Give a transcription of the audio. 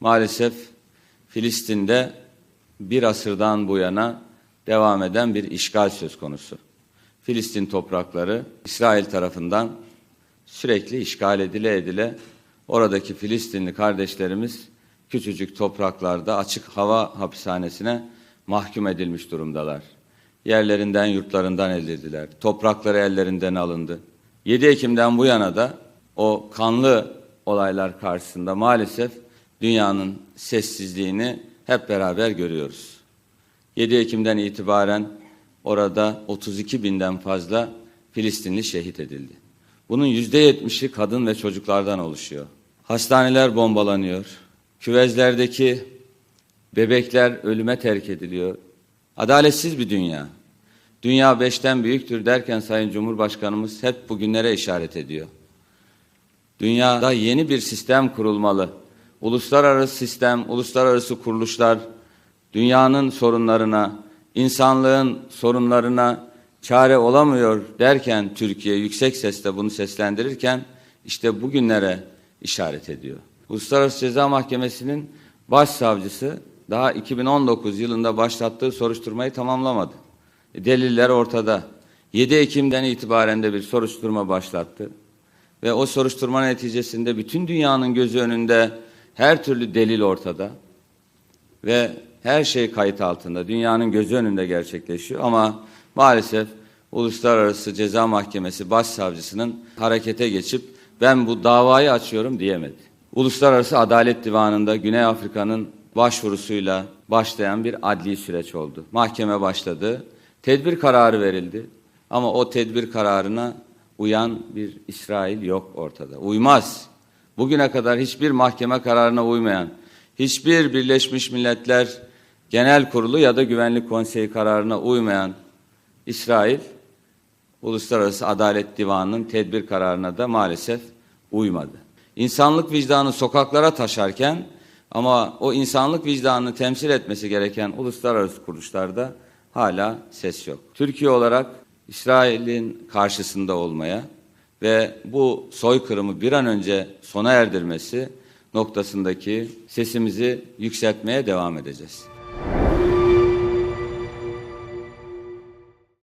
Maalesef Filistin'de bir asırdan bu yana devam eden bir işgal söz konusu. Filistin toprakları İsrail tarafından sürekli işgal edile edile oradaki Filistinli kardeşlerimiz küçücük topraklarda açık hava hapishanesine mahkum edilmiş durumdalar. Yerlerinden, yurtlarından edildiler. Toprakları ellerinden alındı. 7 Ekim'den bu yana da o kanlı olaylar karşısında maalesef dünyanın sessizliğini hep beraber görüyoruz. 7 Ekim'den itibaren orada 32 binden fazla Filistinli şehit edildi. Bunun yüzde yetmişi kadın ve çocuklardan oluşuyor. Hastaneler bombalanıyor. Küvezlerdeki bebekler ölüme terk ediliyor. Adaletsiz bir dünya. Dünya beşten büyüktür derken Sayın Cumhurbaşkanımız hep bugünlere işaret ediyor. Dünyada yeni bir sistem kurulmalı. Uluslararası sistem, uluslararası kuruluşlar dünyanın sorunlarına, insanlığın sorunlarına çare olamıyor derken Türkiye yüksek sesle bunu seslendirirken işte bugünlere işaret ediyor. Uluslararası Ceza Mahkemesi'nin başsavcısı daha 2019 yılında başlattığı soruşturmayı tamamlamadı. E, Deliller ortada. 7 Ekim'den itibaren de bir soruşturma başlattı. Ve o soruşturma neticesinde bütün dünyanın gözü önünde her türlü delil ortada. Ve her şey kayıt altında, dünyanın gözü önünde gerçekleşiyor. Ama maalesef Uluslararası Ceza Mahkemesi Başsavcısının harekete geçip ben bu davayı açıyorum diyemedi. Uluslararası Adalet Divanı'nda Güney Afrika'nın başvurusuyla başlayan bir adli süreç oldu. Mahkeme başladı, tedbir kararı verildi. Ama o tedbir kararına uyan bir İsrail yok ortada. Uymaz. Bugüne kadar hiçbir mahkeme kararına uymayan, hiçbir Birleşmiş Milletler Genel Kurulu ya da Güvenlik Konseyi kararına uymayan İsrail, Uluslararası Adalet Divanı'nın tedbir kararına da maalesef uymadı. İnsanlık vicdanı sokaklara taşarken ama o insanlık vicdanını temsil etmesi gereken uluslararası kuruluşlarda hala ses yok. Türkiye olarak İsrail'in karşısında olmaya ve bu soykırımı bir an önce sona erdirmesi noktasındaki sesimizi yükseltmeye devam edeceğiz.